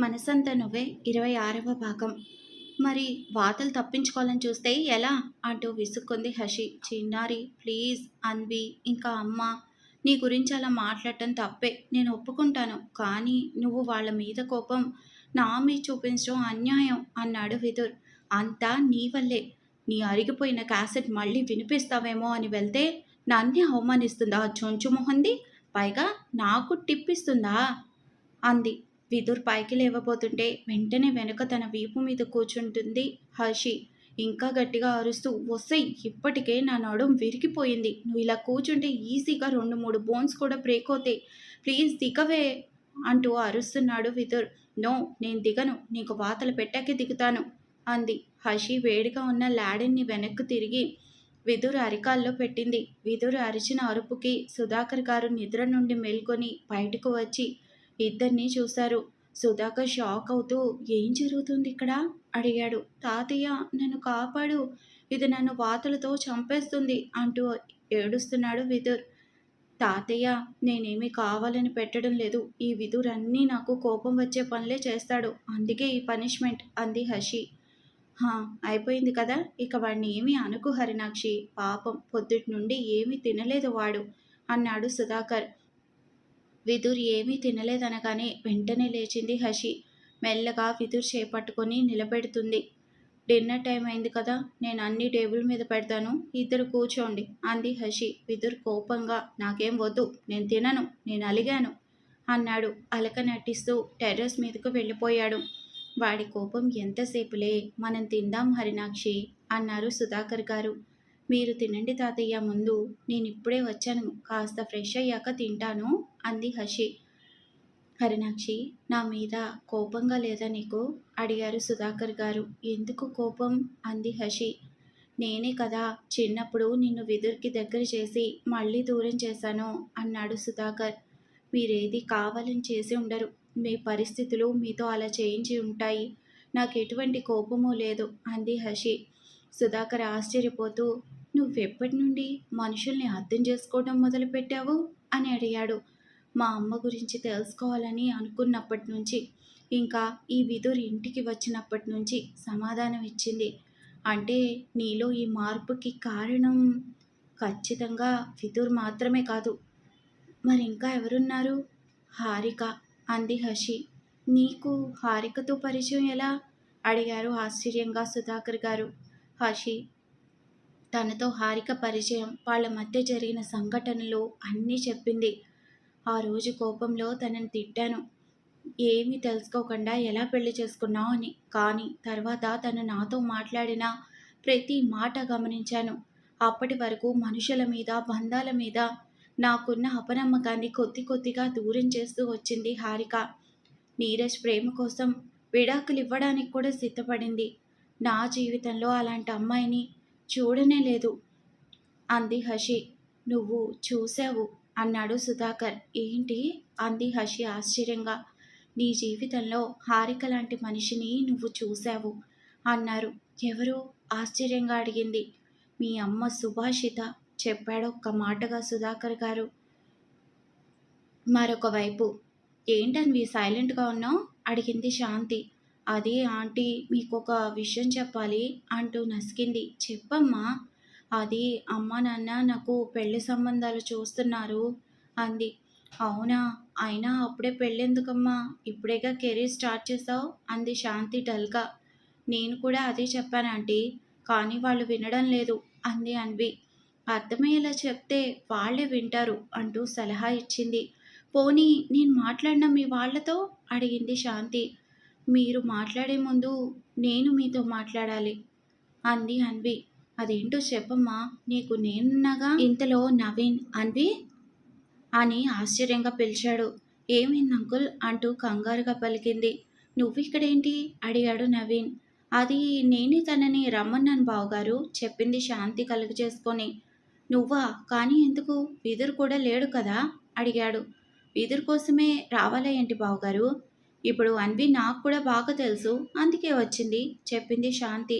మనసంతా నువ్వే. ఇరవై ఆరవ భాగం. మరి వాతలు తప్పించుకోవాలని చూస్తే ఎలా? అంటూ విసుక్కుంది హషి. చిన్నారి ప్లీజ్ అన్వి ఇంకా అమ్మ. నీ గురించి అలా మాట్లాడటం తప్పే. నేను ఒప్పుకుంటాను. కానీ నువ్వు వాళ్ళ మీద కోపం నా మీద చూపించడం అన్యాయం అన్నాడు విదుర్. అంతా నీ వల్లే. నీ అరిగిపోయిన క్యాసెట్ మళ్ళీ వినిపిస్తావేమో అని వెళ్తే నన్నే అవమానిస్తుందా? చొంచు మొహంది పైగా నాకు టిప్పిస్తుందా? అంది. విదుర్ పైకి లేవబోతుంటే వెంటనే వెనుక తన వీపు మీద కూర్చుంటుంది హర్షి. ఇంకా గట్టిగా అరుస్తూ వస్తాయి ఇప్పటికే నా నడుం విరిగిపోయింది. నువ్వు ఇలా కూర్చుంటే ఈజీగా రెండు మూడు బోన్స్ కూడా బ్రేక్ అవుతాయి. ప్లీజ్ దిగవే అంటూ అరుస్తున్నాడు విదుర్. నో నేను దిగను. నీకు వాతలు పెట్టాకే దిగుతాను అంది. హషి వేడిగా ఉన్న లాడెన్ని వెనక్కు తిరిగి విదురు అరికాల్లో పెట్టింది. విదురు అరిచిన అరుపుకి సుధాకర్ గారు నిద్ర నుండి మేల్కొని బయటకు వచ్చి ఇద్దరిని చూశారు. సుధాకర్ షాక్ అవుతూ ఏం జరుగుతుంది ఇక్కడ? అడిగాడు. తాతయ్య నన్ను కాపాడు. ఇది నన్ను వాతలతో చంపేస్తుంది అంటూ ఏడుస్తున్నాడు విదుర్. తాతయ్య నేనేమి కావాలని పెట్టడం లేదు. ఈ విదుర్ అన్నీ నాకు కోపం వచ్చే పనులే చేస్తాడు. అందుకే ఈ పనిష్మెంట్ అంది హషి. హా అయిపోయింది కదా. ఇక వాడిని ఏమీ అనుకు హరినాక్షి పాపం పొద్దుటి నుండి ఏమీ తినలేదు వాడు అన్నాడు సుధాకర్. విదుర్ ఏమీ తినలేదనగానే వెంటనే లేచింది హషి. మెల్లగా విదుర్ చేపట్టుకొని నిలబెడుతుంది. డిన్నర్ టైం అయింది కదా నేను అన్ని టేబుల్ మీద పెడతాను ఇద్దరు కూర్చోండి అంది హషి. విదుర్ కోపంగా నాకేం వద్దు నేను తినను నేను అలిగాను అన్నాడు. అలక నటిస్తూ టెర్రస్ మీదకు వెళ్ళిపోయాడు. వాడి కోపం ఎంతసేపులే మనం తిందాం హరినాక్షి అన్నారు సుధాకర్ గారు. మీరు తినండి తాతయ్య ముందు. నేను ఇప్పుడే వచ్చాను. కాస్త ఫ్రెష్ అయ్యాక తింటాను అంది హషి. హరినాక్షి నా మీద కోపంగా లేదా నీకు? అడిగారు సుధాకర్ గారు. ఎందుకు కోపం? అంది హషి. నేనే కదా చిన్నప్పుడు నిన్ను విదుర్కి దగ్గర చేసి మళ్ళీ దూరం చేశాను అన్నాడు సుధాకర్. మీరేది కావాలని చేసి ఉండరు. మీ పరిస్థితులు మీతో అలా చేయించి ఉంటాయి. నాకు ఎటువంటి కోపము లేదు అంది హషి. సుధాకర్ ఆశ్చర్యపోతూ నువ్వెప్పటి నుండి మనుషుల్ని అర్థం చేసుకోవడం మొదలుపెట్టావు? అని అడిగాడు. మా అమ్మ గురించి తెలుసుకోవాలని అనుకున్నప్పటి నుంచి ఇంకా ఈ విదుర్ ఇంటికి వచ్చినప్పటి నుంచి సమాధానం ఇచ్చింది. అంటే నీలో ఈ మార్పుకి కారణం? ఖచ్చితంగా విదుర్ మాత్రమే కాదు. మరి ఇంకా ఎవరున్నారు? హారిక అంది హషి. నీకు హారికతో పరిచయం ఎలా? అడిగారు ఆశ్చర్యంగా సుధాకర్ గారు. హషి తనతో హారిక పరిచయం. వాళ్ళ మధ్య జరిగిన సంఘటనలు అన్నీ చెప్పింది. ఆ రోజు కోపంలో తనని తిట్టాను. ఏమీ తెలుసుకోకుండా ఎలా పెళ్ళి చేసుకున్నావు అని. కానీ తర్వాత తను నాతో మాట్లాడిన ప్రతి మాట గమనించాను. అప్పటి వరకు మనుషుల మీద బంధాల మీద నాకున్న అపనమ్మకాన్ని కొద్ది కొద్దిగా దూరం చేస్తూ వచ్చింది హారిక. నీరజ్ ప్రేమ కోసం విడాకులు ఇవ్వడానికి కూడా సిద్ధపడింది. నా జీవితంలో అలాంటి అమ్మాయిని చూడనే లేదు. అంది హషి. నువ్వు చూసావు అన్నాడు సుధాకర్. ఏంటి? అంది హషి ఆశ్చర్యంగా. నీ జీవితంలో హారిక లాంటి మనిషిని నువ్వు చూశావు అన్నారు. ఎవరు? ఆశ్చర్యంగా అడిగింది. మీ అమ్మ సుభాషిత చెప్పాడు ఒక్క మాటగా సుధాకర్ గారు. మరొక వైపు. ఏంటని సైలెంట్గా ఉన్నావు? అడిగింది శాంతి. అదే ఆంటీ మీకు ఒక విషయం చెప్పాలి అంటూ నసికింది. చెప్పమ్మా. అది అమ్మ నాన్న నాకు పెళ్ళి సంబంధాలు చూస్తున్నారు అంది. అవునా? అయినా అప్పుడే పెళ్ళెందుకమ్మా? ఇప్పుడేగా కెరీర్ స్టార్ట్ చేసావు అంది శాంతి డల్గా. నేను కూడా అదే చెప్పాను ఆంటీ కానీ వాళ్ళు వినడం లేదు అంది అన్వి. అర్థమయ్యేలా చెప్తే వాళ్ళే వింటారు అంటూ సలహా ఇచ్చింది. పోనీ నేను మాట్లాడిన మీ వాళ్ళతో? అడిగింది శాంతి. మీరు మాట్లాడే ముందు నేను మీతో మాట్లాడాలి. అంది అన్వి. అదేంటో చెప్పమ్మా నీకు నేనున్నాగా? ఇంతలో నవీన్ అన్వి? అని ఆశ్చర్యంగా పిలిచాడు. ఏమైంది అంకుల్? అంటూ కంగారుగా పలికింది. నువ్వు ఇక్కడేంటి? అడిగాడు నవీన్. అది నేనే తనని రమ్మన్నాను బావగారు చెప్పింది శాంతి కలుగు చేసుకొని. నువ్వా? కానీ ఎందుకు? విదురు కూడా లేడు కదా? అడిగాడు. విదురు కోసమే రావాలా ఏంటి బావగారు? ఇప్పుడు అన్వి నాకు కూడా బాగా తెలుసు అందుకే వచ్చింది చెప్పింది శాంతి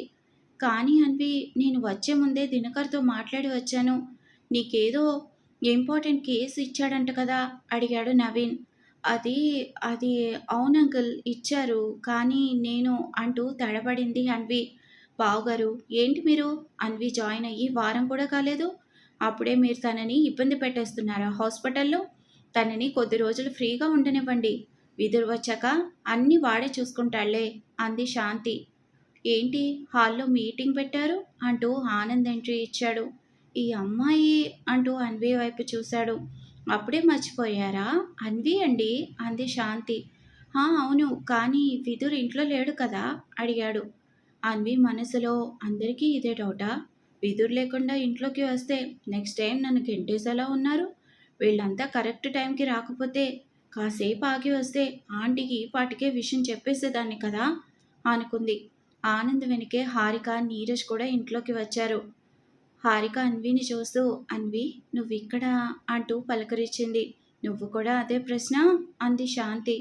కానీ అన్వి నేను వచ్చే ముందే దినకర్తో మాట్లాడి వచ్చాను నీకేదో ఇంపార్టెంట్ కేసు ఇచ్చాడంట కదా అడిగాడు నవీన్ అది అది అవును అంకుల్ ఇచ్చారు. కానీ నేను అంటూ తడబడింది అన్వి. బావుగారు ఏంటి మీరు? అన్వి జాయిన్ అయ్యి వారం కూడా కాలేదు. అప్పుడే మీరు తనని ఇబ్బంది పెట్టేస్తున్నారా హాస్పిటల్‌లో? తనని కొద్ది రోజులు ఫ్రీగా ఉండనివ్వండి. విధులు వచ్చాక అన్నీ వాడే చూసుకుంటాడులే అంది శాంతి. ఏంటి హాల్‌లో మీటింగ్ పెట్టారు? అంటూ ఆనంద్ ఎంట్రీ ఇచ్చాడు. ఈ అమ్మాయి అంటూ అన్వి వైపు చూశాడు. అప్పుడే మర్చిపోయారా? అన్వి అండి అంది శాంతి. అవును కానీ విదురు ఇంట్లో లేడు కదా? అడిగాడు. అన్వి మనసులో అందరికీ ఇదే డౌటా? విదురు లేకుండా ఇంట్లోకి వస్తే నెక్స్ట్ టైం నన్ను గెంటేసేలా ఉన్నారు. వీళ్ళంతా కరెక్ట్ టైంకి రాకపోతే కాసేపు ఆగి వస్తే ఆంటీకి ఈ పాటికే విషయం చెప్పేసేదాన్ని కదా అనుకుంది. ఆనంద్ వెనకే హారిక, నీరజ్ కూడా ఇంట్లోకి వచ్చారు. హారిక అన్విని చూస్తూ అన్వి నువ్విక్కడ అంటూ పలకరించింది. నువ్వు కూడా అదే ప్రశ్న అంది శాంతి.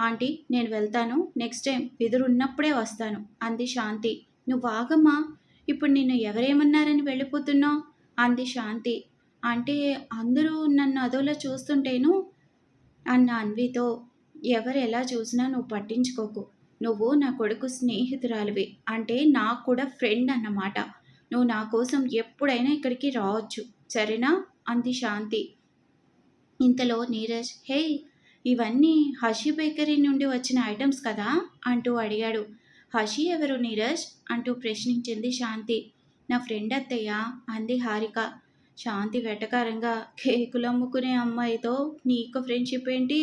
ఆంటీ నేను వెళ్తాను. నెక్స్ట్ టైం విదురున్నప్పుడే వస్తాను అంది శాంతి. నువ్వు ఆగమ్మా ఇప్పుడు నిన్ను ఎవరేమన్నారని వెళ్ళిపోతున్నావు అంది శాంతి. అంటే అందరూ నన్ను అదోలా చూస్తుంటేను అన్న అన్వితో ఎవరు ఎలా చూసినా నువ్వు పట్టించుకోకు. నువ్వు నా కొడుకు స్నేహితురాలివి. అంటే నాకు కూడా ఫ్రెండ్ అన్నమాట. నువ్వు నా కోసం ఎప్పుడైనా ఇక్కడికి రావచ్చు. సరేనా? అంది శాంతి. ఇంతలో నీరజ్ హే ఇవన్నీ హషీ బేకరీ నుండి వచ్చిన ఐటమ్స్ కదా? అంటూ అడిగాడు. హషి ఎవరు నీరజ్? అంటూ ప్రశ్నించింది శాంతి. నా ఫ్రెండ్ అత్తయ్య అంది హారిక. శాంతి వెటకారంగా కేకులు అమ్ముకునే అమ్మాయితో నీకు ఫ్రెండ్షిప్ ఏంటి?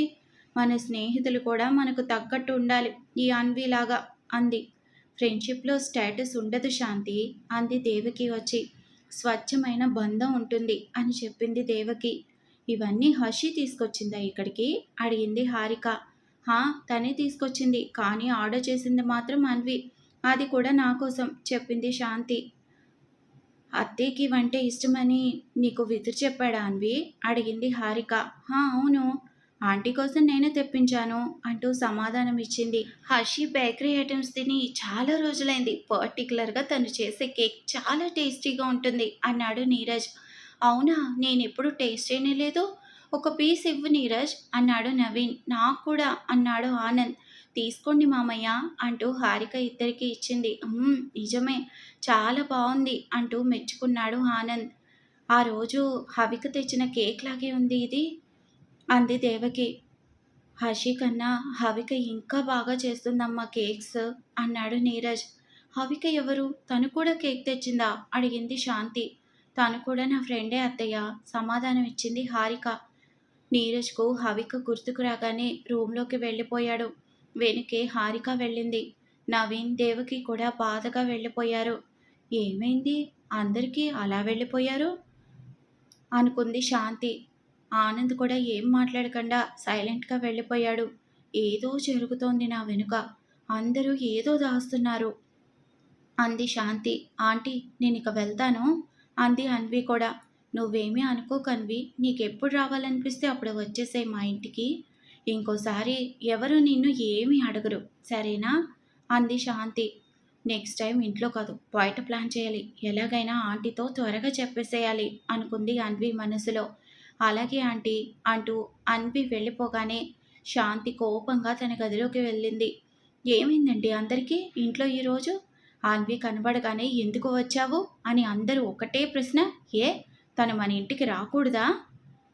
మన స్నేహితులు కూడా మనకు తగ్గట్టు ఉండాలి ఈ అన్వీలాగా అంది. ఫ్రెండ్షిప్లో స్టేటస్ ఉండదు శాంతి అంది దేవకి వచ్చి. స్వచ్ఛమైన బంధం ఉంటుంది అని చెప్పింది దేవకి. ఇవన్నీ హషి తీసుకొచ్చిందా ఇక్కడికి? అడిగింది హారిక. హా తనే తీసుకొచ్చింది కానీ ఆర్డర్ చేసింది మాత్రం అన్వి. అది కూడా నా కోసం చెప్పింది శాంతి. అత్తయ్యకి వంట ఇష్టమని నీకు విదురు చెప్పాడా అన్వి? అడిగింది హారిక. అవును. ఆంటీ కోసం నేనే తెప్పించాను అంటూ సమాధానం ఇచ్చింది. హర్షి బేకరీ ఐటమ్స్ తిని చాలా రోజులైంది. పర్టికులర్గా తను చేసే కేక్ చాలా టేస్టీగా ఉంటుంది అన్నాడు నీరజ్. అవునా నేను ఎప్పుడు టేస్ట్ చేయలేదు. ఒక పీస్ ఇవ్వు నీరజ్ అన్నాడు నవీన్. నాకు కూడా అన్నాడు ఆనంద్. తీసుకోండి మామయ్య అంటూ హారిక ఇద్దరికి ఇచ్చింది. నిజమే చాలా బాగుంది అంటూ మెచ్చుకున్నాడు ఆనంద్. ఆ రోజు హవిక తెచ్చిన కేక్ లాగే ఉంది ఇది అంది దేవకి. హషి కన్నా హవిక ఇంకా బాగా చేస్తుందమ్మా కేక్స్ అన్నాడు నీరజ్. హవిక ఎవరు? తను కూడా కేక్ తెచ్చిందా? అడిగింది శాంతి. తను కూడా నా ఫ్రెండే అత్తయ్య సమాధానం ఇచ్చింది హారిక. నీరజ్కు హవిక గుర్తుకు రాగానే రూమ్లోకి వెళ్ళిపోయాడు. వెనుకే హారిక వెళ్ళింది. నవీన్ దేవకి కూడా బాధగా వెళ్ళిపోయారు. ఏమైంది? అందరికీ అలా వెళ్ళిపోయారు? అనుకుంది శాంతి. ఆనంద్ కూడా ఏం మాట్లాడకుండా సైలెంట్గా వెళ్ళిపోయాడు ఏదో జరుగుతోంది నా వెనుక అందరూ ఏదో దాస్తున్నారు అంది శాంతి ఆంటీ నేను ఇక వెళ్తాను అంది అన్వి కూడా నువ్వేమీ అనుకోకన్వి నీకెప్పుడు రావాలనిపిస్తే అప్పుడు వచ్చేసాయి మా ఇంటికి ఇంకోసారి ఎవరు నిన్ను ఏమీ అడగరు సరేనా? అంది శాంతి. నెక్స్ట్ టైం ఇంట్లో కాదు బయట ప్లాన్ చేయాలి. ఎలాగైనా ఆంటీతో త్వరగా చెప్పేసేయాలి అనుకుంది అన్వి మనసులో. అలాగే ఆంటీ అంటూ అన్వి వెళ్ళిపోగానే శాంతి కోపంగా తన గదిలోకి వెళ్ళింది. ఏమైందండి అందరికీ? ఇంట్లో ఈరోజు అన్వి కనబడగానే ఎందుకు వచ్చావు? అని అందరూ ఒకటే ప్రశ్న ఏ? తను మన ఇంటికి రాకూడదా?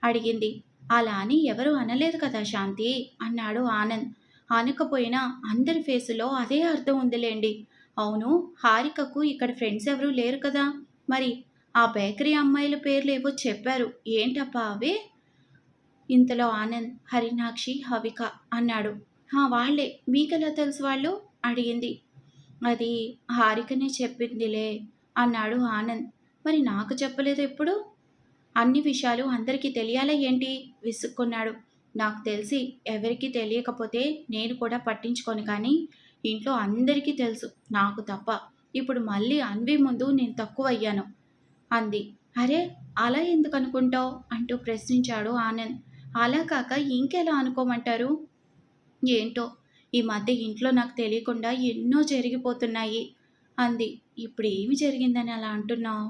అడిగింది. అలా అని ఎవరు అనలేదు కదా శాంతి అన్నాడు ఆనంద్. అనకపోయినా అందరి ఫేసులో అదే అర్థం ఉందిలేండి. అవును హారికకు ఇక్కడ ఫ్రెండ్స్ ఎవరూ లేరు కదా. మరి ఆ బేకరీ అమ్మాయిల పేర్లు ఏవో చెప్పారు. ఏంటప్పా అవి? ఇంతలో ఆనంద్ హరినాక్షి హవిక అన్నాడు. వాళ్ళే మీకెలా తెలుసు వాళ్ళు? అడిగింది. అది హారికనే చెప్పిందిలే అన్నాడు ఆనంద్. మరి నాకు చెప్పలేదు ఎప్పుడు? అన్ని విషయాలు అందరికీ తెలియాలా ఏంటి? విసుక్కున్నాడు. నాకు తెలిసి ఎవరికీ తెలియకపోతే నేను కూడా పట్టించుకోను కానీ ఇంట్లో అందరికీ తెలుసు నాకు తప్ప. ఇప్పుడు మళ్ళీ అన్వి ముందు నేను తక్కువ అయ్యాను అంది. అరే అలా ఎందుకు అనుకుంటావు? అంటూ ప్రశ్నించాడు ఆనంద్. అలా కాక ఇంకెలా అనుకోమంటారు? ఏంటో ఈ మధ్య ఇంట్లో నాకు తెలియకుండా ఎన్నో జరిగిపోతున్నాయి. అంది. ఇప్పుడు ఏమి జరిగిందని అలా అంటున్నావు?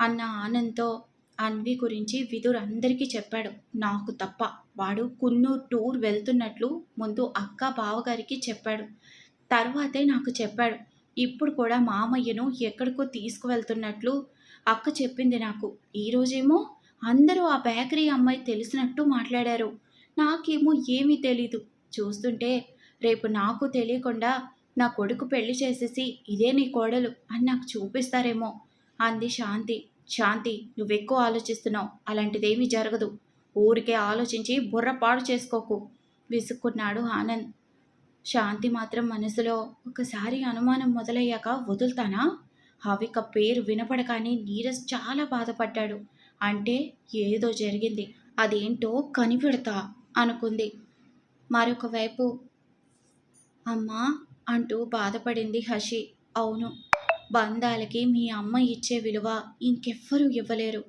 అన్న ఆనంద్తో అన్వి గురించి విదుర్ అందరికీ చెప్పాడు. నాకు తప్ప. వాడు కున్నూర్ టూర్ వెళ్తున్నట్లు ముందు అక్క బావగారికి చెప్పాడు. తర్వాతే నాకు చెప్పాడు. ఇప్పుడు కూడా మామయ్యను ఎక్కడికో తీసుకువెళ్తున్నట్లు అక్క చెప్పింది నాకు. ఈరోజేమో అందరూ ఆ బేకరీ అమ్మాయి తెలిసినట్టు మాట్లాడారు. నాకేమో ఏమీ తెలీదు. చూస్తుంటే రేపు నాకు తెలియకుండా నా కొడుకు పెళ్ళి చేసేసి ఇదే నీ కోడలు అని నాకు చూపిస్తారేమో అంది శాంతి. శాంతి నువ్వెక్కువ ఆలోచిస్తున్నావు. అలాంటిదేమీ జరగదు. ఊరికే ఆలోచించి బుర్ర పాడు చేసుకోకు విసుక్కున్నాడు ఆనంద్. శాంతి మాత్రం మనసులో ఒకసారి అనుమానం మొదలయ్యాక వదులుతానా? హవిక పేరు వినపడగానే నీరజ్ చాలా బాధపడ్డాడు. అంటే ఏదో జరిగింది. అదేంటో కనిపెడతా అనుకుంది. మరొకవైపు అమ్మా అంటూ బాధపడింది హషి అవును బంధాలకి మీ అమ్మ ఇచ్చే విలువ ఇంకెవ్వరూ ఇవ్వలేరు.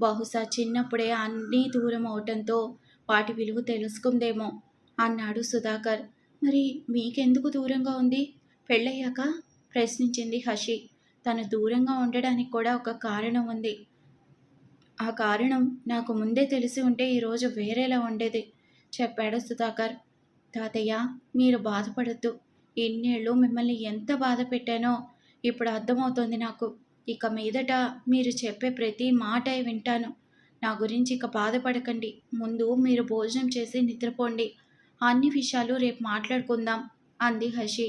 బహుశా చిన్నప్పుడే అన్నీ దూరం అవటంతో వాటి విలువ తెలుసుకుందేమో అన్నాడు సుధాకర్. మరి మీకెందుకు దూరంగా ఉంది? పెళ్ళయ్యాక? ప్రశ్నించింది హషి. తను దూరంగా ఉండడానికి కూడా ఒక కారణం ఉంది. ఆ కారణం నాకు ముందే తెలిసి ఉంటే ఈరోజు వేరేలా ఉండేది చెప్పాడు సుధాకర్. తాతయ్య మీరు బాధపడద్దు. ఇన్నేళ్ళు మిమ్మల్ని ఎంత బాధ పెట్టానో ఇప్పుడు అర్థమవుతోంది నాకు. ఇక మీదట మీరు చెప్పే ప్రతి మాట వింటాను. నా గురించి ఇక బాధపడకండి. ముందు మీరు భోజనం చేసి నిద్రపోండి. అన్ని విషయాలు రేపు మాట్లాడుకుందాం అంది హషి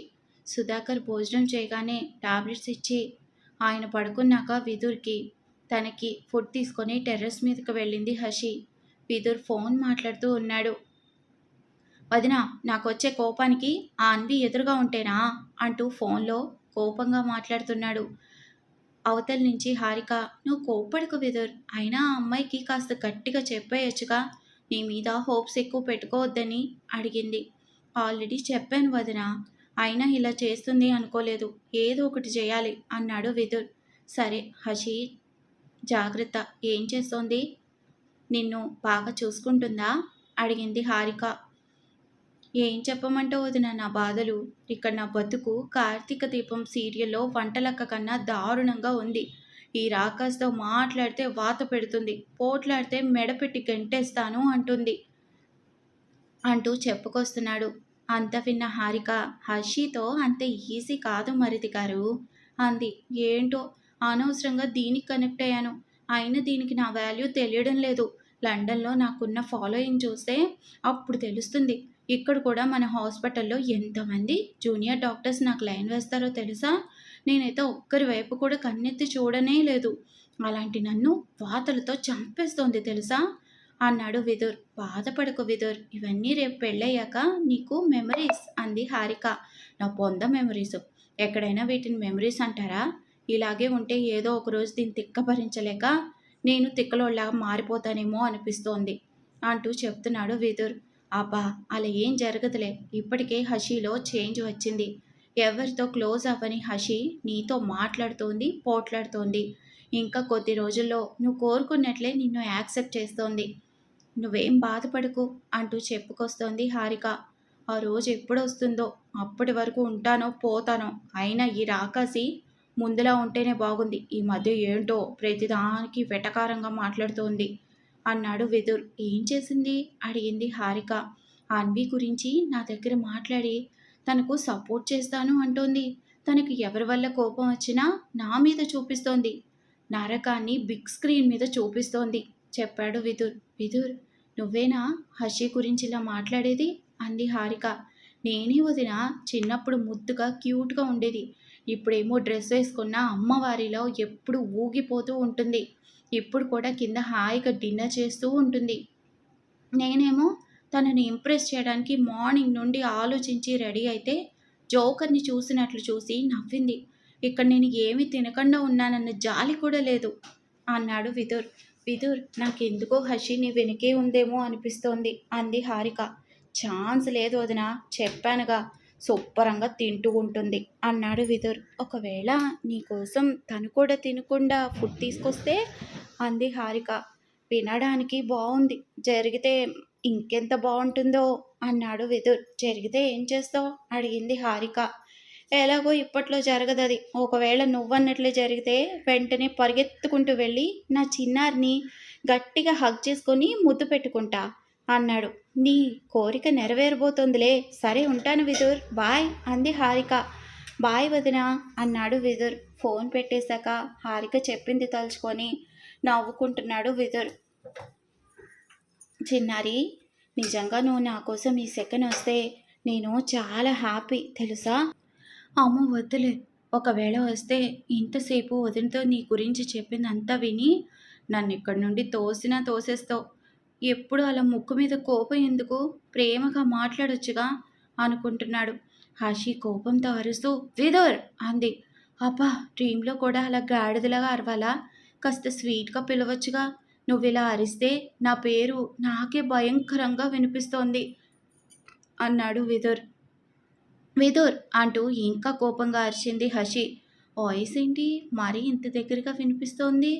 సుధాకర్ భోజనం చేయగానే టాబ్లెట్స్ ఇచ్చి ఆయన పడుకున్నాక విదుర్కి తనకి ఫుడ్ తీసుకొని టెర్రస్ మీదకి వెళ్ళింది హషి విదుర్ ఫోన్ మాట్లాడుతూ ఉన్నాడు. వదిన నాకు వచ్చే కోపానికి ఆ అన్వి ఎదురుగా ఉంటేనా? అంటూ ఫోన్లో కోపంగా మాట్లాడుతున్నాడు. అవతల నుంచి హారిక నువ్వు కోప్పడకు విదుర్. అయినా ఆ అమ్మాయికి కాస్త గట్టిగా చెప్పేయచ్చుగా. నీ మీద హోప్స్ ఎక్కువ పెట్టుకోవద్దని అడిగింది. ఆల్రెడీ చెప్పాను వదిన. అయినా ఇలా చేస్తుంది అనుకోలేదు. ఏదో ఒకటి చేయాలి అన్నాడు విదుర్. సరే హషి జాగ్రత్త. ఏం చేస్తోంది? నిన్ను బాగా చూసుకుంటుందా? అడిగింది హారిక. ఏం చెప్పమంటావు వదిన నా బాధలు? ఇక్కడ నా బతుకు కార్తీక దీపం సీరియల్లో వంటలక్క కన్నా దారుణంగా ఉంది. ఈ రాకాస్తో మాట్లాడితే వాత పెడుతుంది. పోట్లాడితే మెడపెట్టి గంటేస్తాను అంటుంది. అంటూ చెప్పుకొస్తున్నాడు. అంత విన్న హారిక హర్షితో అంత ఈజీ కాదు మరిది గారు అంది. ఏంటో? అనవసరంగా దీనికి కనెక్ట్ అయ్యాను. అయినా దీనికి నా వాల్యూ తెలియడం లేదు. లండన్లో నాకున్న ఫాలోయింగ్ చూస్తే అప్పుడు తెలుస్తుంది. ఇక్కడ కూడా మన హాస్పిటల్లో ఎంతమంది జూనియర్ డాక్టర్స్ నాకు లైన్ వేస్తారో తెలుసా? నేనైతే ఒక్కరి వైపు కూడా కన్నెత్తి చూడనే లేదు. అలాంటి నన్ను వాతలతో చంపేస్తోంది తెలుసా? అన్నాడు విదుర్. బాధపడకు విదుర్. ఇవన్నీ రేపు పెళ్ళయ్యాక నీకు మెమరీస్ అంది హారిక. నా పొంద మెమరీస్ ఎక్కడైనా వీటిని మెమరీస్ అంటారా? ఇలాగే ఉంటే ఏదో ఒక రోజు దీన్ని తిక్క భరించలేక నేను తిక్కలోళ్ళగా మారిపోతానేమో అనిపిస్తోంది అంటూ చెప్తున్నాడు విదుర్. అబ్బా అలా ఏం జరగదులే. ఇప్పటికే హషీలో చేంజ్ వచ్చింది. ఎవరితో క్లోజ్ అవ్వని హషి నీతో మాట్లాడుతోంది పోట్లాడుతోంది. ఇంకా కొద్ది రోజుల్లో నువ్వు కోరుకున్నట్లే నిన్ను యాక్సెప్ట్ చేస్తోంది. నువ్వేం బాధపడకు అంటూ చెప్పుకొస్తోంది హారిక. ఆ రోజు ఎప్పుడు వస్తుందో అప్పటి వరకు ఉంటానో పోతానో అయినా ఈ రాకాసి ముందులా ఉంటేనే బాగుంది. ఈ మధ్య ఏంటో ప్రతిదానికి వెటకారంగా మాట్లాడుతోంది. అన్నాడు విదుర్. ఏం చేసింది? అడిగింది హారిక. అన్వి గురించి నా దగ్గర మాట్లాడి తనకు సపోర్ట్ చేస్తాను అంటోంది. తనకు ఎవరి వల్ల కోపం వచ్చినా నా మీద చూపిస్తోంది. నరకాన్ని బిగ్ స్క్రీన్ మీద చూపిస్తోంది చెప్పాడు విదుర్. విదుర్ నువ్వేనా హషి గురించి ఇలా మాట్లాడేది? అంది హారిక. నేనే వదిన చిన్నప్పుడు ముద్దుగా క్యూట్గా ఉండేది. ఇప్పుడేమో డ్రెస్ వేసుకున్న అమ్మవారిలో ఎప్పుడు ఊగిపోతూ ఉంటుంది. ఇప్పుడు కూడా కింద హాయిగా డిన్నర్ చేస్తూ ఉంటుంది. నేనేమో తనని ఇంప్రెస్ చేయడానికి మార్నింగ్ నుండి ఆలోచించి రెడీ అయితే జోకర్ని చూసినట్లు చూసి నవ్వింది. ఇక్కడ నేను ఏమి తినకుండా ఉన్నానన్న జాలి కూడా లేదు అన్నాడు విదుర్. విదుర్ నాకెందుకో హషిని వెనకే ఉందేమో అనిపిస్తోంది అంది హారిక. ఛాన్స్ లేదు వదిన చెప్పానుగా శుభ్రంగా తింటూ ఉంటుంది అన్నాడు విదుర్. ఒకవేళ నీకోసం తను కూడా తినకుండా ఫుడ్ తీసుకొస్తే అంది హారిక. వినడానికి బాగుంది జరిగితే ఇంకెంత బాగుంటుందో అన్నాడు విదుర్. జరిగితే ఏం చేస్తావు? అడిగింది హారిక. ఎలాగో ఇప్పట్లో జరగదది. ఒకవేళ నువ్వన్నట్లు జరిగితే వెంటనే పరిగెత్తుకుంటూ వెళ్ళి నా చిన్నారిని గట్టిగా హగ్ చేసుకొని ముద్దు పెట్టుకుంటా అన్నాడు. నీ కోరిక నెరవేరబోతోందిలే. సరే ఉంటాను విదుర్. బాయ్ అంది హారిక. బాయ్ వదిన అన్నాడు విదుర్. ఫోన్ పెట్టేశాక హారిక చెప్పింది తలుచుకొని నవ్వుకుంటున్నాడు విదుర్. చిన్నారి నిజంగా నువ్వు నా కోసం ఈ సెకండ్ వస్తే నేను చాలా హ్యాపీ తెలుసా? అమ్మ వద్దులే. ఒకవేళ వస్తే ఇంతసేపు వదినతో నీ గురించి చెప్పిందంతా విని నన్ను ఇక్కడి నుండి తోసినా తోసేస్తావు. ఎప్పుడు అలా ముక్కు మీద కోపం ఎందుకు? ప్రేమగా మాట్లాడొచ్చుగా అనుకుంటున్నాడు. హషి కోపంతో అరుస్తూ విదోర్! అంది. అబ్బా డ్రీమ్లో కూడా అలా గాడిదలాగా అరవాలా? కాస్త స్వీట్గా పిలవచ్చుగా. నువ్వు ఇలా అరిస్తే నా పేరు నాకే భయంకరంగా వినిపిస్తోంది అన్నాడు విదుర్. విదుర్ అంటూ ఇంకా కోపంగా అరిచింది హషి. వాయిస్ ఏంటి? మరీ ఇంత దగ్గరగా వినిపిస్తోంది?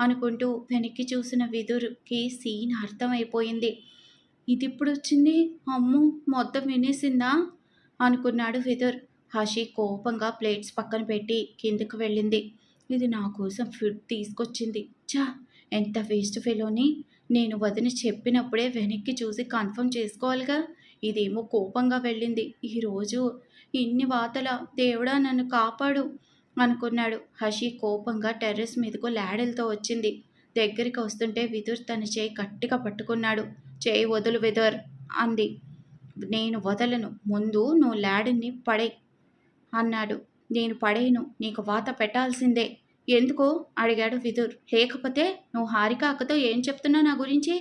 అనుకుంటూ వెనక్కి చూసిన విదుర్కి సీన్ అర్థమైపోయింది. ఇది ఇప్పుడు వచ్చింది? అమ్ము! మొత్తం వినేసిందా? అనుకున్నాడు విదుర్. హషి కోపంగా ప్లేట్స్ పక్కన పెట్టి కిందకు వెళ్ళింది. ఇది నా కోసం ఫుడ్ తీసుకొచ్చింది. చా ఎంత వేస్ట్ ఫెలోని! నేను వదిన చెప్పినప్పుడే వెనక్కి చూసి కన్ఫర్మ్ చేసుకోవాలిగా. ఇదేమో కోపంగా వెళ్ళింది. ఈరోజు ఇన్ని వాతల దేవుడా నన్ను కాపాడు అనుకున్నాడు. హషి కోపంగా టెర్రస్ మీదకు లాడెల్తో వచ్చింది. దగ్గరికి వస్తుంటే విదుర్ తన చేయి గట్టిగా పట్టుకున్నాడు. చేయి వదులు విదుర్ అంది. నేను వదలను. ముందు నువ్వు లాడిని పడే అన్నాడు. నేను పడేను నీకు వాత పెట్టాల్సిందే. ఎందుకు? అడిగాడు విదుర్. లేకపోతే నువ్వు హారిక అక్కతో ఏం చెప్తున్నావు నా గురించి?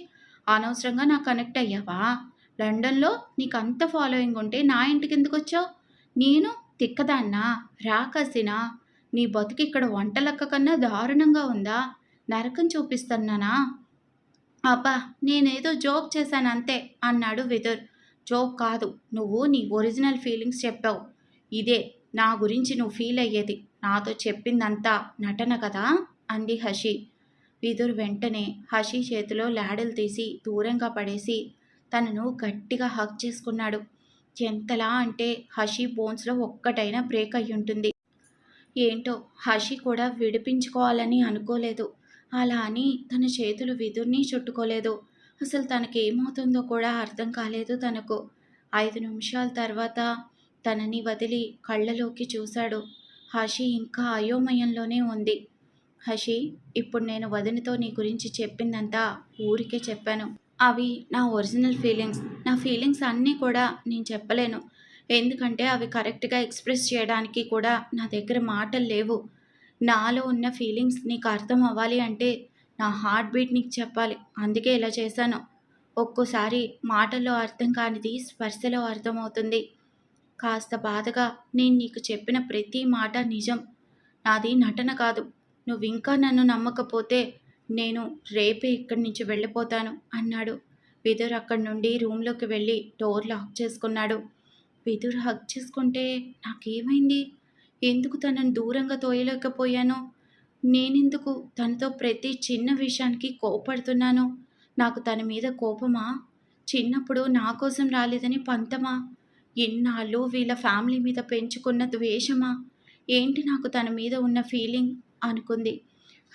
అనవసరంగా నాకు కనెక్ట్ అయ్యావా? లండన్లో నీకు అంత ఫాలోయింగ్ ఉంటే నా ఇంటికి ఎందుకు వచ్చావు నేను తిక్కదాన్నా? రాకసినా? నీ బతుకు ఇక్కడ వంటలక్క కన్నా దారుణంగా ఉందా? నరకం చూపిస్తున్నానా? అబ్బా నేనేదో జోక్ చేశాను అంతే అన్నాడు విదుర్. జోక్ కాదు నువ్వు నీ ఒరిజినల్ ఫీలింగ్స్ చెప్పావు. ఇదే నా గురించి నువ్వు ఫీల్ అయ్యేది. నాతో చెప్పిందంతా నటన కదా? అంది హషి. విదుర్ వెంటనే హషి చేతిలో లాడలు తీసి దూరంగా పడేసి తనను గట్టిగా హక్ చేసుకున్నాడు. ఎంతలా అంటే హషి బోన్స్లో ఒక్కటైనా బ్రేక్ అయి ఉంటుంది ఏంటో హషి కూడా విడిపించుకోవాలని అనుకోలేదు. అలా అని తన చేతులు విదుర్ని చుట్టుకోలేదు. అసలు తనకి ఏమవుతుందో కూడా అర్థం కాలేదు తనకు. ఐదు నిమిషాల తర్వాత తనని వదిలి కళ్ళలోకి చూశాడు. హషి ఇంకా అయోమయంలోనే ఉంది. హషి ఇప్పుడు నేను వదినతో నీ గురించి చెప్పిందంతా ఊరికే చెప్పాను. అవి నా ఒరిజినల్ ఫీలింగ్స్. నా ఫీలింగ్స్ అన్నీ కూడా నేను చెప్పలేను. ఎందుకంటే అవి కరెక్ట్గా ఎక్స్ప్రెస్ చేయడానికి కూడా నా దగ్గర మాటలు లేవు. నాలో ఉన్న ఫీలింగ్స్ నీకు అర్థం అవ్వాలి అంటే నా హార్ట్ బీట్ నీకు చెప్పాలి. అందుకే ఇలా చేశాను. ఒక్కోసారి మాటల్లో అర్థం కానిది స్పర్శలో అర్థమవుతుంది. కాస్త బాధగా నేను నీకు చెప్పిన ప్రతి మాట నిజం. నాది నటన కాదు. నువ్వు ఇంకా నన్ను నమ్మకపోతే నేను రేపే ఇక్కడి నుంచి వెళ్ళిపోతాను అన్నాడు. విదుర్ అక్కడి నుండి రూమ్లోకి వెళ్ళి డోర్ లాక్ చేసుకున్నాడు. విదుర్ హక్ చేసుకుంటే నాకేమైంది? ఎందుకు తనను దూరంగా తోయలేకపోయాను? నేనెందుకు తనతో ప్రతి చిన్న విషయానికి కోపడుతున్నాను? నాకు తన మీద కోపమా? చిన్నప్పుడు నా కోసం రాలేదని పంతమా? ఇన్నాళ్ళు వీళ్ళ ఫ్యామిలీ మీద పెంచుకున్న ద్వేషమా? ఏంటి నాకు తన మీద ఉన్న ఫీలింగ్? అనుకుంది.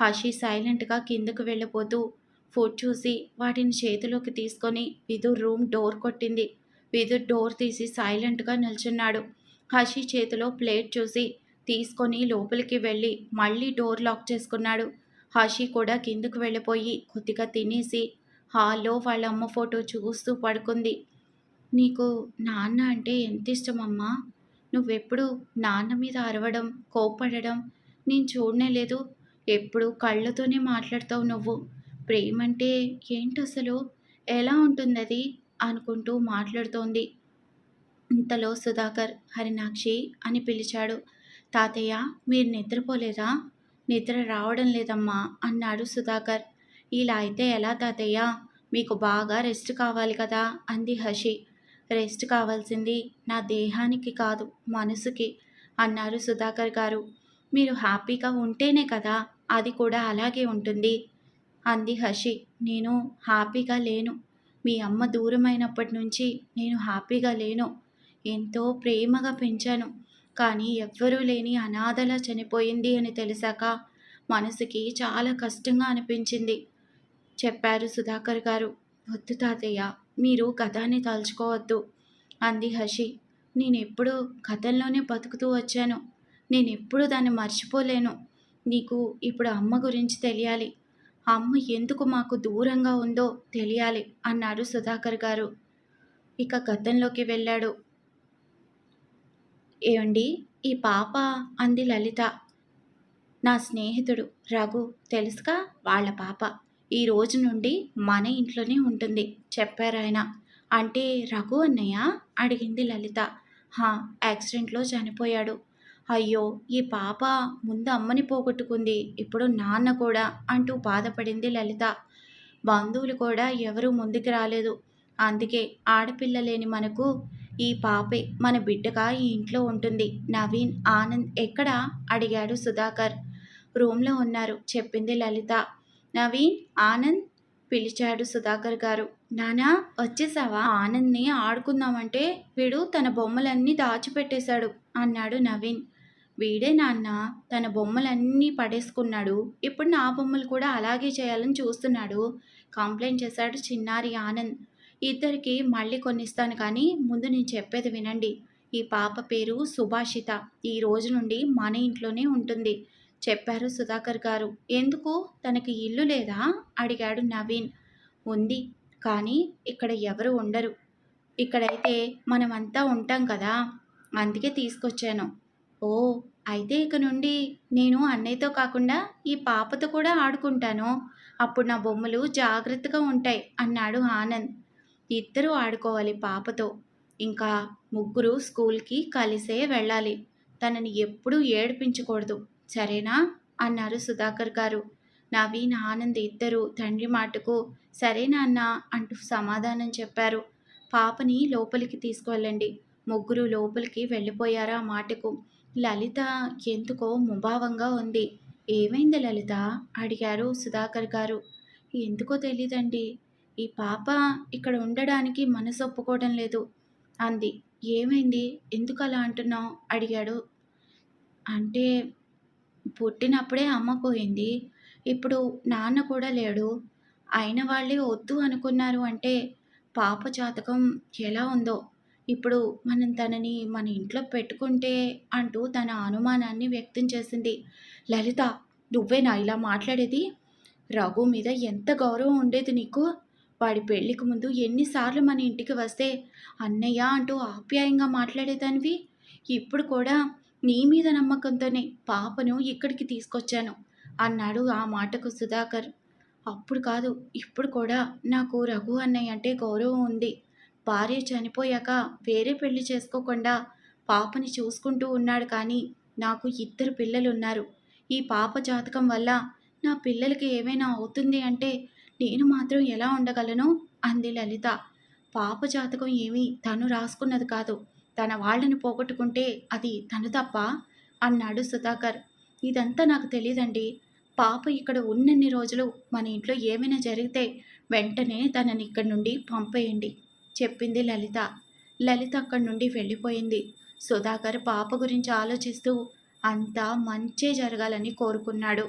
హషి సైలెంట్గా కిందకు వెళ్ళిపోతూ ఫుడ్ చూసి వాటిని చేతిలోకి తీసుకొని విదుర్ రూమ్ డోర్ కొట్టింది. విదుర్ డోర్ తీసి సైలెంట్గా నిల్చున్నాడు. హషి చేతిలో ప్లేట్ చూసి తీసుకొని లోపలికి వెళ్ళి మళ్ళీ డోర్ లాక్ చేసుకున్నాడు. హషి కూడా కిందకు వెళ్ళిపోయి కొద్దిగా తినేసి హాల్లో వాళ్ళ అమ్మ ఫోటో చూస్తూ పడుకుంది. నీకు నాన్న అంటే ఎంత ఇష్టమమ్మా నువ్వెప్పుడు నాన్న మీద అరవడం కోపడడం నేను చూడనే లేదు. ఎప్పుడు కళ్ళతోనే మాట్లాడతావు నువ్వు. ప్రేమ అంటే ఏంటి అసలు ఎలా ఉంటుంది అది అనుకుంటూ మాట్లాడుతోంది. ఇంతలో సుధాకర్ హరినాక్షి అని పిలిచాడు. తాతయ్య మీరు నిద్రపోలేదా? నిద్ర రావడం లేదమ్మా అన్నాడు సుధాకర్. ఇలా అయితే ఎలా తాతయ్య? మీకు బాగా రెస్ట్ కావాలి కదా? అంది హషి రెస్ట్ కావాల్సింది. నా దేహానికి కాదు మనసుకి అన్నారు సుధాకర్ గారు. మీరు హ్యాపీగా ఉంటేనే కదా అది కూడా అలాగే ఉంటుంది అంది హషి నేను హ్యాపీగా లేను. మీ అమ్మ దూరమైనప్పటి నుంచి నేను హ్యాపీగా లేను. ఎంతో ప్రేమగా పెంచాను. కానీ ఎవ్వరూ లేని అనాథలా చనిపోయింది అని తెలిసాక మనసుకి చాలా కష్టంగా అనిపించింది చెప్పారు సుధాకర్ గారు. వద్దు తాతయ్య మీరు గతాన్ని తలుచుకోవద్దు. అంది హషి నేనెప్పుడు గతంలోనే బతుకుతూ వచ్చాను. నేనెప్పుడు దాన్ని మర్చిపోలేను. నీకు ఇప్పుడు అమ్మ గురించి తెలియాలి. అమ్మ ఎందుకు మాకు దూరంగా ఉందో తెలియాలి అన్నారు సుధాకర్ గారు. ఇక గతంలోకి వెళ్ళాడు. ఏమండి ఈ పాప? అంది లలిత. నా స్నేహితుడు. రఘు తెలుసుగా? వాళ్ళ పాప. ఈ రోజు నుండి మన ఇంట్లోనే ఉంటుంది చెప్పారాయన అంటే రఘు అన్నయ్య? అడిగింది లలిత. హా యాక్సిడెంట్లో చనిపోయాడు. అయ్యో ఈ పాప ముందు అమ్మని పోగొట్టుకుంది ఇప్పుడు నాన్న కూడా అంటూ బాధపడింది లలిత. బంధువులు కూడా ఎవరూ ముందుకు రాలేదు. అందుకే ఆడపిల్ల లేని మనకు ఈ పాపే మన బిడ్డగా ఈ ఇంట్లో ఉంటుంది. నవీన్ ఆనంద్ ఎక్కడా? అడిగాడు సుధాకర్. రూమ్లో ఉన్నారు చెప్పింది లలిత. నవీన్ ఆనంద్ పిలిచాడు సుధాకర్ గారు. నానా వచ్చేసావా? ఆనంద్ని ఆడుకుందామంటే వీడు తన బొమ్మలన్నీ దాచిపెట్టేశాడు అన్నాడు నవీన్. వీడే నాన్న తన బొమ్మలన్నీ పడేసుకున్నాడు. ఇప్పుడు నా బొమ్మలు కూడా అలాగే చేయాలని చూస్తున్నాడు. కంప్లైంట్ చేశాడు చిన్నారి ఆనంద్. ఇద్దరికి మళ్ళీ కొనిస్తాను కానీ ముందు నేను చెప్పేది వినండి. ఈ పాప పేరు సుభాషిత. ఈ రోజు నుండి మన ఇంట్లోనే ఉంటుంది. చెప్పారు సుధాకర్ గారు. ఎందుకు? తనకి ఇల్లు లేదా అడిగాడు నవీన్. ఉంది. కానీ ఇక్కడ ఎవరు ఉండరు. ఇక్కడైతే మనమంతా ఉంటాం కదా. అందుకే తీసుకొచ్చాను. ఓ అయితే ఇక నుండి నేను అన్నయ్యతో కాకుండా ఈ పాపతో కూడా ఆడుకుంటాను. అప్పుడు నా బొమ్మలు జాగ్రత్తగా ఉంటాయి అన్నాడు ఆనంద్. ఇద్దరూ ఆడుకోవాలి పాపతో. ఇంకా ముగ్గురు స్కూల్కి కలిసే వెళ్ళాలి. తనని ఎప్పుడూ ఏడిపించకూడదు. సరేనా? అన్నారు సుధాకర్ గారు. నవీన్ ఆనంద్ ఇద్దరు తండ్రి మాటకు సరేనా అన్న? అంటూ సమాధానం చెప్పారు. పాపని లోపలికి తీసుకువెళ్ళండి. ముగ్గురు లోపలికి వెళ్ళిపోయారా మాటకు? లలిత ఎందుకో ముభావంగా ఉంది. ఏమైంది లలిత? అడిగారు సుధాకర్ గారు. ఎందుకో తెలీదండి. ఈ పాప ఇక్కడ ఉండడానికి మనసు ఒప్పుకోవడం లేదు. అంది. ఏమైంది? ఎందుకు అలా అంటున్నావు? అడిగాడు. అంటే పుట్టినప్పుడే అమ్మ పోయింది. ఇప్పుడు నాన్న కూడా లేడు. అయిన వాళ్ళే వద్దు అనుకున్నారు అంటే పాప జాతకం ఎలా ఉందో? ఇప్పుడు మనం తనని మన ఇంట్లో పెట్టుకుంటే అంటూ తన అనుమానాన్ని వ్యక్తం చేసింది. లలిత నువ్వేనా ఇలా మాట్లాడేది? రఘు మీద ఎంత గౌరవం ఉండేది నీకు? వాడి పెళ్ళికి ముందు ఎన్నిసార్లు మన ఇంటికి వస్తే అన్నయ్య అంటూ ఆప్యాయంగా మాట్లాడేదానివి? ఇప్పుడు కూడా నీ మీద నమ్మకంతోనే పాపను ఇక్కడికి తీసుకొచ్చాను అన్నాడు ఆ మాటకు సుధాకర్. అప్పుడు కాదు ఇప్పుడు కూడా నాకు రఘు అన్నయ్య అంటే గౌరవం ఉంది. భార్య చనిపోయాక వేరే పెళ్ళి చేసుకోకుండా పాపని చూసుకుంటూ ఉన్నాడు కానీ నాకు ఇద్దరు పిల్లలు ఉన్నారు ఈ పాప జాతకం వల్ల నా పిల్లలకి ఏమైనా అవుతుంది అంటే నేను మాత్రం ఎలా ఉండగలను? అంది లలిత. పాప జాతకం ఏమీ తను రాసుకున్నది కాదు. తన వాళ్ళని పోగొట్టుకుంటే అది తను తప్ప? అన్నాడు సుధాకర్. ఇదంతా నాకు తెలియదండి పాప ఇక్కడ ఉన్నన్ని రోజులు మన ఇంట్లో ఏమైనా జరిగితే వెంటనే తనని ఇక్కడి నుండి పంపేయండి చెప్పింది లలిత. లలిత అక్కడి నుండి వెళ్ళిపోయింది. సుధాకర్ పాప గురించి ఆలోచిస్తూ అంతా మంచే జరగాలని కోరుకున్నాడు.